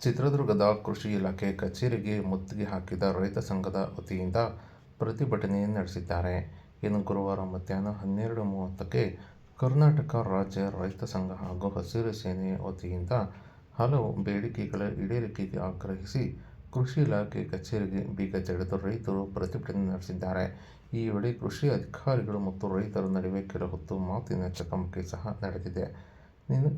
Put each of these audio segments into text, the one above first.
ಚಿತ್ರದುರ್ಗದ ಕೃಷಿ ಇಲಾಖೆ ಕಚೇರಿಗೆ ಮುತ್ತಿಗೆ ಹಾಕಿದ ರೈತ ಸಂಘದ ವತಿಯಿಂದ ಪ್ರತಿಭಟನೆ ನಡೆಸಿದ್ದಾರೆ. ಇನ್ನು ಗುರುವಾರ ಮಧ್ಯಾಹ್ನ ಹನ್ನೆರಡು ಮೂವತ್ತಕ್ಕೆ ಕರ್ನಾಟಕ ರಾಜ್ಯ ರೈತ ಸಂಘ ಹಾಗೂ ಹಸಿರು ಸೇನೆ ವತಿಯಿಂದ ಹಲವು ಬೇಡಿಕೆಗಳ ಈಡೇರಿಕೆಗೆ ಆಗ್ರಹಿಸಿ ಕೃಷಿ ಇಲಾಖೆ ಕಚೇರಿಗೆ ಬೀಗ ಜಡಿದು ರೈತರು ಪ್ರತಿಭಟನೆ ನಡೆಸಿದ್ದಾರೆ. ಈ ವೇಳೆ ಕೃಷಿ ಅಧಿಕಾರಿಗಳು ಮತ್ತು ರೈತರ ನಡುವೆ ಕೆಲ ಹೊತ್ತು ಮಾತಿನ ಚಕಮಕಿ ಸಹ ನಡೆದಿದೆ.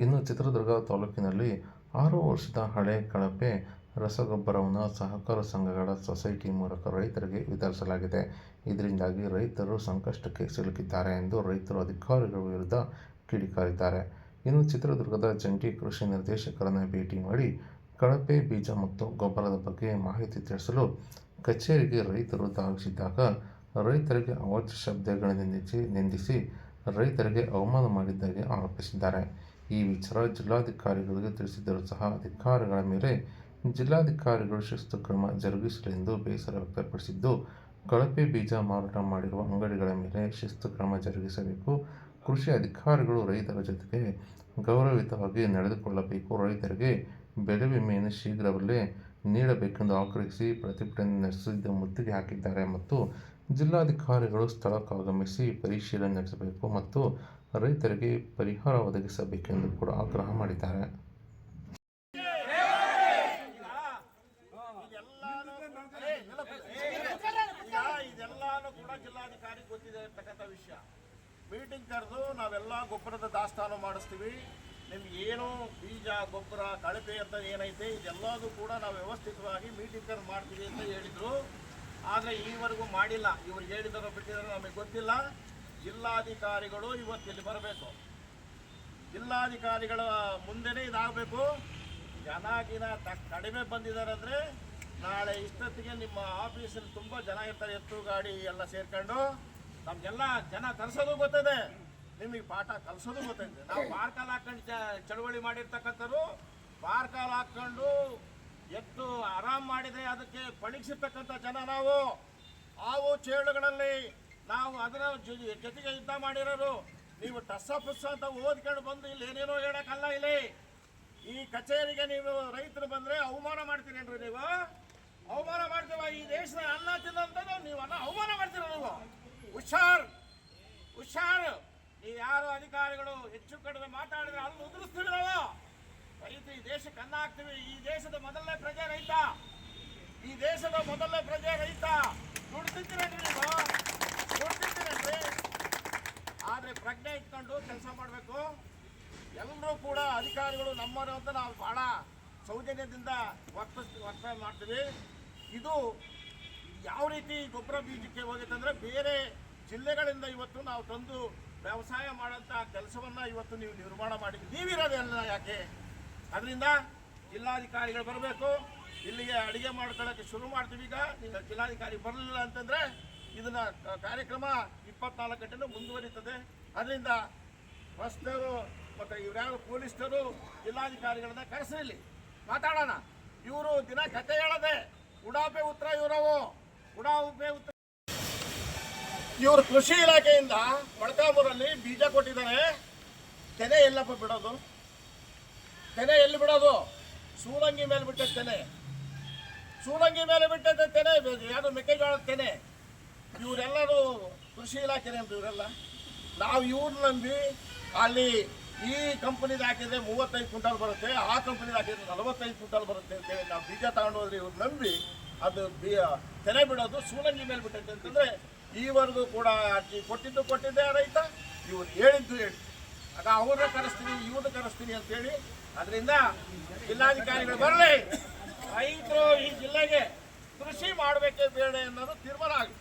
ಇನ್ನು ಚಿತ್ರದುರ್ಗ ತಾಲೂಕಿನಲ್ಲಿ ಆರು ವರ್ಷದ ಹಳೆ ಕಳಪೆ ರಸಗೊಬ್ಬರವನ್ನು ಸಹಕಾರ ಸಂಘಗಳ ಸೊಸೈಟಿ ಮೂಲಕ ರೈತರಿಗೆ ವಿತರಿಸಲಾಗಿದೆ. ಇದರಿಂದಾಗಿ ರೈತರು ಸಂಕಷ್ಟಕ್ಕೆ ಸಿಲುಕಿದ್ದಾರೆ ಎಂದು ರೈತರು ಅಧಿಕಾರಿಗಳ ವಿರುದ್ಧ ಕಿಡಿಕಾರಿದ್ದಾರೆ. ಇನ್ನು ಚಿತ್ರದುರ್ಗದ ಜಂಟಿ ಕೃಷಿ ನಿರ್ದೇಶಕರನ್ನು ಭೇಟಿ ಮಾಡಿ ಕಳಪೆ ಬೀಜ ಮತ್ತು ಗೊಬ್ಬರದ ಬಗ್ಗೆ ಮಾಹಿತಿ ತಿಳಿಸಲು ಕಚೇರಿಗೆ ರೈತರು ಧಾವಿಸಿದಾಗ ರೈತರಿಗೆ ಅವಾಚ್ಯ ಶಬ್ದಗಳನ್ನು ನಿಂದಿಸಿ ರೈತರಿಗೆ ಅವಮಾನ ಮಾಡಿದ್ದಾಗಿ ಆರೋಪಿಸಿದ್ದಾರೆ. ಈ ವಿಚಾರ ಜಿಲ್ಲಾಧಿಕಾರಿಗಳಿಗೆ ತಿಳಿಸಿದರೂ ಸಹ ಅಧಿಕಾರಿಗಳ ಮೇಲೆ ಜಿಲ್ಲಾಧಿಕಾರಿಗಳು ಶಿಸ್ತು ಕ್ರಮ ಜರುಗಿಸಲೆಂದು ಬೇಸರ ವ್ಯಕ್ತಪಡಿಸಿದ್ದು, ಕಳಪೆ ಬೀಜ ಮಾರಾಟ ಮಾಡಿರುವ ಅಂಗಡಿಗಳ ಮೇಲೆ ಶಿಸ್ತು ಕ್ರಮ ಜರುಗಿಸಬೇಕು. ಕೃಷಿ ಅಧಿಕಾರಿಗಳು ರೈತರ ಜೊತೆಗೆ ಗೌರವಯುತವಾಗಿ ನಡೆದುಕೊಳ್ಳಬೇಕು. ರೈತರಿಗೆ ಬೆಳೆ ವಿಮೆಯನ್ನು ಶೀಘ್ರವಲ್ಲೇ ನೀಡಬೇಕೆಂದು ಆಗ್ರಹಿಸಿ ಪ್ರತಿಭಟನೆ ನಡೆಸಿದ್ದು ಮುತ್ತಿಗೆ ಹಾಕಿದ್ದಾರೆ ಮತ್ತು ಜಿಲ್ಲಾಧಿಕಾರಿಗಳು ಸ್ಥಳಕ್ಕಾಗಮಿಸಿ ಪರಿಶೀಲನೆ ನಡೆಸಬೇಕು ಮತ್ತು ರೈತರಿಗೆ ಪರಿಹಾರ ಒದಗಿಸಬೇಕೆಂದು ಕೂಡ ಆಗ್ರಹ ಮಾಡಿದ್ದಾರೆ. ಕೂಡ ಜಿಲ್ಲಾಧಿಕಾರಿ ಗೊತ್ತಿದೆ ವಿಷಯ. ಮೀಟಿಂಗ್ ಕರೆದು ನಾವೆಲ್ಲ ಗೊಬ್ಬರದ ದಾಸ್ತಾನು ಮಾಡಿಸ್ತೀವಿ. ನಿಮ್ಗೆ ಏನು ಬೀಜ, ಗೊಬ್ಬರ, ಕಳಪೆ ಅಂತ ಏನೈತೆ ಇದೆಲ್ಲದೂ ಕೂಡ ನಾವು ವ್ಯವಸ್ಥಿತವಾಗಿ ಮೀಟಿಂಗ್ ಕರೆದು ಮಾಡ್ತೀವಿ ಅಂತ ಹೇಳಿದರು. ಆದರೆ ಈವರೆಗೂ ಮಾಡಿಲ್ಲ. ಇವ್ರಿಗೆ ಹೇಳಿದಾರೋ ಬಿಟ್ಟಿದಾರೋ ನಮಗೆ ಗೊತ್ತಿಲ್ಲ. ಜಿಲ್ಲಾಧಿಕಾರಿಗಳು ಇವತ್ತು ಇಲ್ಲಿ ಬರಬೇಕು. ಜಿಲ್ಲಾಧಿಕಾರಿಗಳ ಮುಂದೆನೇ ಇದಾಗಬೇಕು. ಜನ ಗಿನ ತ- ಕಡಿಮೆ ಬಂದಿದ್ದಾರೆ ಅಂದರೆ ನಾಳೆ ಇಷ್ಟೊತ್ತಿಗೆ ನಿಮ್ಮ ಆಫೀಸಲ್ಲಿ ತುಂಬ ಜನ ಇರ್ತಾರೆ ಎತ್ತು ಗಾಡಿ ಎಲ್ಲ ಸೇರ್ಕೊಂಡು. ನಮಗೆಲ್ಲ ಜನ ತರಿಸೋದು ಗೊತ್ತಿದೆ. ನಿಮಗೆ ಪಾಠ ಕಲಿಸೋದು ಗೊತ್ತೈತೆ ನಾವು ಬಾರ್ಕಾಲ್ ಹಾಕೊಂಡು ಚ- ಚಳವಳಿ ಮಾಡಿರ್ತಕ್ಕಂಥವ್ರು, ಬಾರ್ಕಾಲ್ ಹಾಕ್ಕೊಂಡು ಎತ್ತು ಆರಾಮ್ ಮಾಡಿದ್ರೆ ಅದಕ್ಕೆ ಪಣೀಕ್ಷಿರ್ತಕ್ಕಂಥ ಜನ ನಾವು. ಹಾವು ಚೇಳುಗಳಲ್ಲಿ ನಾವು ಅದರ ಜೊತೆಗೆ ಯುದ್ಧ ಮಾಡಿರೋರು, ನೀವು ಟಸ್ಸ ಪುಸ್ಸ ಅಂತ ಓದ್ಕೊಂಡು ಬಂದು ಇಲ್ಲಿ ಏನೇನೋ ಹೇಳಕ್ಕಲ್ಲ ಇಲ್ಲಿ. ಈ ಕಚೇರಿಗೆ ನೀವು ರೈತರು ಬಂದ್ರೆ ಅವಮಾನ ಮಾಡ್ತೀರೇನ್ರಿ ನೀವು? ಅವಮಾನ ಮಾಡ್ತೀವ? ಈ ದೇಶದ ಅನ್ನ ತಿನ್ನಂತದ್ದು ನೀವು ಅನ್ನ ಅವಮಾನ ಮಾಡ್ತೀರ ನೀವು? ಹುಷಾರ್ ಹುಷಾರ್. ನೀವು ಯಾರು ಅಧಿಕಾರಿಗಳು ಹೆಚ್ಚು ಕಡಿಮೆ ಮಾತಾಡಿದ್ರೆ ಅಲ್ಲಿ ಉದುರಿಸ್ತೀವಿ ನಾವು. ರೈತ ಈ ದೇಶಕ್ಕೆ ಅನ್ನ ಹಾಕ್ತೀವಿ. ಈ ದೇಶದ ಮೊದಲನೇ ಪ್ರಜೆ ರೈತ. ಈ ದೇಶದ ಮೊದಲನೇ ಪ್ರಜೆ ರೈತ. ದುಡ್ತಿದ್ದೀರೇನ್ರಿ ನೀವು ದುಡ್ತಿದ್ದೀರೇನ್ರಿ ಆದ್ರೆ ಇಟ್ಕೊಂಡು ಕೆಲಸ ಮಾಡಬೇಕು. ಎಲ್ಲರೂ ಕೂಡ ಅಧಿಕಾರಿಗಳು ನಮ್ಮವರು ಅಂತ ನಾವು ಭಾಳ ಸೌಜನ್ಯದಿಂದ ವರ್ತ ವರ್ತನೆ ಮಾಡ್ತೀವಿ. ಇದು ಯಾವ ರೀತಿ ಗೊಬ್ಬರ ಬೀಜಕ್ಕೆ ಹೋಗಿತ್ತಂದ್ರೆ ಬೇರೆ ಜಿಲ್ಲೆಗಳಿಂದ ಇವತ್ತು ನಾವು ತಂದು ವ್ಯವಸಾಯ ಮಾಡೋಂಥ ಕೆಲಸವನ್ನು ಇವತ್ತು ನೀವು ನಿರ್ಮಾಣ ಮಾಡಿ ನೀವಿರೋದೆಲ್ಲ ಯಾಕೆ? ಅದರಿಂದ ಜಿಲ್ಲಾಧಿಕಾರಿಗಳು ಬರಬೇಕು. ಇಲ್ಲಿಗೆ ಅಡುಗೆ ಮಾಡ್ಕೊಳ್ಳೋಕ್ಕೆ ಶುರು ಮಾಡ್ತೀವಿ. ಈಗ ಈಗ ಜಿಲ್ಲಾಧಿಕಾರಿ ಬರಲಿಲ್ಲ ಅಂತಂದರೆ ಇದನ್ನು ಕಾರ್ಯಕ್ರಮ ಇಪ್ಪತ್ನಾಲ್ಕು ಗಂಟೆನೂ ಮುಂದುವರಿತದೆ. ಅದರಿಂದ ಬಸ್ನವರು ಮತ್ತು ಇವ್ರ್ಯಾರು ಪೊಲೀಸ್ನವರು ಜಿಲ್ಲಾಧಿಕಾರಿಗಳನ್ನ ಕರೆಸಿರಲಿ ಮಾತಾಡೋಣ. ಇವರು ದಿನ ಕತೆ ಹೇಳದೆ, ಉಡಾಪೆ ಉತ್ತರ ಇವರವು. ಉಡಾಪೆ ಉತ್ತರ ಇವರು ಕೃಷಿ ಇಲಾಖೆಯಿಂದ ಮೊಳಕಾಮೂರಲ್ಲಿ ಬೀಜ ಕೊಟ್ಟಿದ್ದಾರೆ. ತೆನೆ ಎಲ್ಲಪ್ಪ ಬಿಡೋದು? ತೆನೆ ಎಲ್ಲಿ ಬಿಡೋದು? ಸೂಲಂಗಿ ಮೇಲೆ ಬಿಟ್ಟ ತೆನೆ. ಸೂಲಂಗಿ ಮೇಲೆ ಬಿಟ್ಟಂತೆ ತೆನೆ, ಯಾರು ಮೆಕ್ಕೆಜೋಳದ ತೆನೆ? ಇವರೆಲ್ಲರೂ ಕೃಷಿ ಇಲಾಖೆನೇ ಅಂತ ಇವರೆಲ್ಲ? ನಾವು ಇವ್ರನ್ನ ನಂಬಿ ಅಲ್ಲಿ ಈ ಕಂಪನಿದ ಹಾಕಿದ್ರೆ ಮೂವತ್ತೈದು ಕ್ವಿಂಟಲ್ ಬರುತ್ತೆ, ಆ ಕಂಪನಿದ ಹಾಕಿದ್ರೆ ನಲವತ್ತೈದು ಕ್ವಿಂಟಲ್ ಬರುತ್ತೆ ಅಂತೇಳಿ ನಾವು ಬೀಜ ತಗೊಂಡು ಹೋದ್ರೆ ಇವ್ರು ನಂಬಿ ಅದು ಬಿ ಬಿಡೋದು ಸೂಲಂಗಿ ಮೇಲೆ ಬಿಟ್ಟೈತೆ ಅಂತಂದರೆ ಈವರೆಗೂ ಕೂಡ ಅರ್ಜಿ ಕೊಟ್ಟಿದ್ದು ಕೊಟ್ಟಿದ್ದೆ ರೈತ, ಇವ್ರು ಹೇಳಿದ್ದು ಹೇಳಿ. ಆಗ ಅವ್ರನ್ನ ಕರೆಸ್ತೀನಿ ಇವ್ರನ್ನ ಕರೆಸ್ತೀನಿ ಅಂತೇಳಿ ಅದರಿಂದ ಜಿಲ್ಲಾಧಿಕಾರಿಗಳು ಬರಲಿ. ರೈತರು ಈ ಜಿಲ್ಲೆಗೆ ಕೃಷಿ ಮಾಡಬೇಕೇ ಬೇಡ ಅನ್ನೋದು ತೀರ್ಮಾನ ಆಗಿದೆ.